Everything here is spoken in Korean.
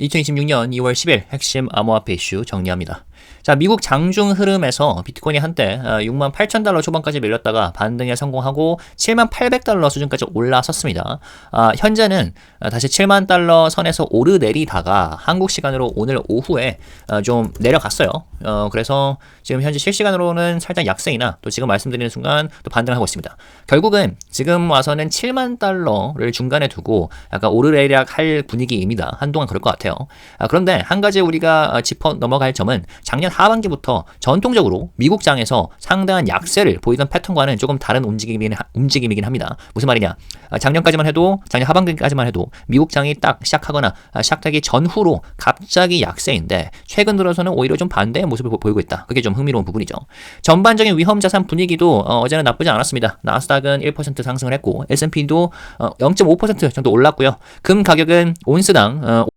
2026년 2월 10일 핵심 암호화폐 이슈 정리합니다. 자, 미국 장중 흐름에서 비트코인이 한때 6만 8천 달러 초반까지 밀렸다가 반등에 성공하고 7만 800 달러 수준까지 올라섰습니다. 아, 현재는 다시 7만 달러 선에서 오르내리다가 한국 시간으로 오늘 오후에 어, 좀 내려갔어요. 어, 그래서 지금 현재 실시간으로는 살짝 약세이나 또 지금 말씀드리는 순간 또 반등하고 있습니다. 결국은 지금 와서는 7만 달러를 중간에 두고 약간 오르내리락 할 분위기입니다. 한동안 그럴 것 같아요. 아, 그런데 한 가지 우리가 짚어 넘어갈 점은 작년 하반기부터 전통적으로 미국장에서 상당한 약세를 보이던 패턴과는 조금 다른 움직임이긴, 움직임이긴 합니다. 무슨 말이냐? 아, 작년까지만 해도 작년 하반기까지만 해도 미국장이 딱 시작하거나 아, 시작되기 전후로 갑자기 약세인데 최근 들어서는 오히려 좀 반대의 모습을 보, 보이고 있다. 그게 좀 흥미로운 부분이죠. 전반적인 위험 자산 분위기도 어, 어제는 나쁘지 않았습니다. 나스닥은 1% 상승을 했고 S&P도 어, 0.5% 정도 올랐고요. 금 가격은 온스당 어,